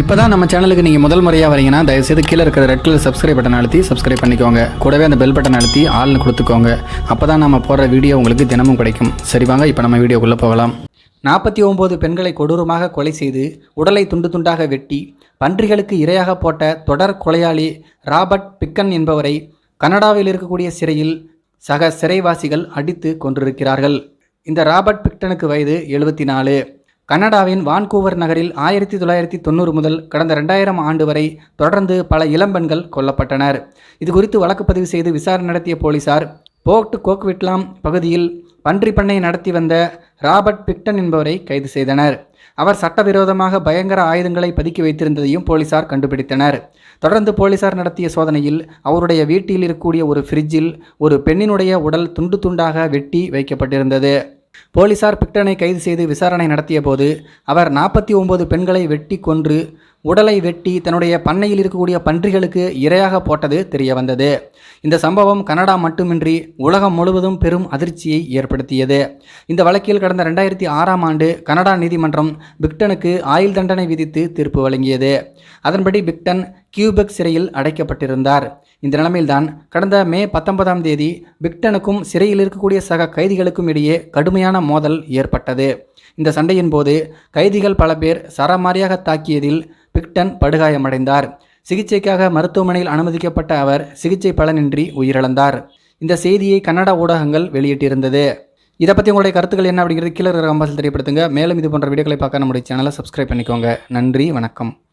இப்போ தான் நம்ம சேனலுக்கு நீங்கள் முதல் முறையாக வரீங்கன்னா தயவுசெய்து கீழே இருக்கிற ரெட் கலர் சப்ஸ்கிரைப் பட்டன் அழுத்தி சப்ஸ்கிரைப் பண்ணிக்கோங்க. கூடவே அந்த பெல் பட்டன் அழுத்தி ஆள்னு கொடுத்துக்கோங்க. அப்போ தான் நம்ம போடுற வீடியோ உங்களுக்கு தினமும் கிடைக்கும். சரி வாங்க இப்போ நம்ம வீடியோக்குள்ளே போகலாம். நாற்பத்தி ஒம்பது பெண்களை கொடூரமாக கொலை செய்து உடலை துண்டு துண்டாக வெட்டி பன்றிகளுக்கு இரையாக போட்ட தொடர் கொலையாளி ராபர்ட் பிக்கன் என்பவரை கனடாவில் இருக்கக்கூடிய சிறையில் சக சிறைவாசிகள் அடித்து கொண்டிருக்கிறார்கள் இந்த ராபர்ட் பிக்டனுக்கு வயது எழுபத்தி நாலு. கனடாவின் வான்கூவர் நகரில் ஆயிரத்தி தொள்ளாயிரத்தி தொண்ணூறு முதல் கடந்த ரெண்டாயிரம் ஆண்டு வரை தொடர்ந்து பல இளம்பெண்கள் கொல்லப்பட்டனர். இது குறித்து வழக்கு பதிவு செய்து விசாரணை நடத்திய போலீசார் போர்ட் கோக்விட்லாம் பகுதியில் பன்றி பண்ணை நடத்தி வந்த ராபர்ட் பிக்டன் என்பவரை கைது செய்தனர். அவர் சட்டவிரோதமாக பயங்கர ஆயுதங்களை பதுக்கி வைத்திருந்ததையும் போலீசார் கண்டுபிடித்தனர். தொடர்ந்து போலீசார் நடத்திய சோதனையில் அவருடைய வீட்டில் இருக்கக்கூடிய ஒரு ஃப்ரிட்ஜில் ஒரு பெண்ணினுடைய உடல் துண்டு துண்டாக வெட்டி வைக்கப்பட்டிருந்தது. போலீசார் பிக்டனை கைது செய்து விசாரணை நடத்திய போது அவர் நாற்பத்தி ஒன்பது பெண்களை வெட்டி கொன்று உடலை வெட்டி தன்னுடைய பண்ணையில் இருக்கக்கூடிய பன்றிகளுக்கு இரையாக போட்டது தெரியவந்தது. இந்த சம்பவம் கனடா மட்டுமின்றி உலகம் முழுவதும் பெரும் அதிர்ச்சியை ஏற்படுத்தியது. இந்த வழக்கில் கடந்த ரெண்டாயிரத்தி ஆறாம் ஆண்டு கனடா நீதிமன்றம் பிக்டனுக்கு ஆயுள் தண்டனை விதித்து தீர்ப்பு வழங்கியது. அதன்படி பிக்டன் கியூபெக் சிறையில் அடைக்கப்பட்டிருந்தார். இந்த நிலைமையில்தான் கடந்த மே பத்தொன்பதாம் தேதி பிக்டனுக்கும் சிறையில் இருக்கக்கூடிய சக கைதிகளுக்கும் இடையே கடுமையான மோதல் ஏற்பட்டது. இந்த சண்டையின் போது கைதிகள் பல பேர் சரமாரியாக தாக்கியதில் பிக்டன் படுகாயமடைந்தார். சிகிச்சைக்காக மருத்துவமனையில் அனுமதிக்கப்பட்ட அவர் சிகிச்சை பலனின்றி உயிரிழந்தார். இந்த செய்தியை கன்னட ஊடகங்கள் வெளியிட்டிருந்தது. இதை பற்றி உங்களுடைய கருத்துக்கள் என்ன அப்படிங்கிறது கீழே இருக்கிற கம்பாசில் தெரியப்படுத்துங்க. மேலும் இது போன்ற வீடியோக்களை பார்க்க நம்முடைய சேனலை சப்ஸ்கிரைப் பண்ணிக்கோங்க. நன்றி வணக்கம்.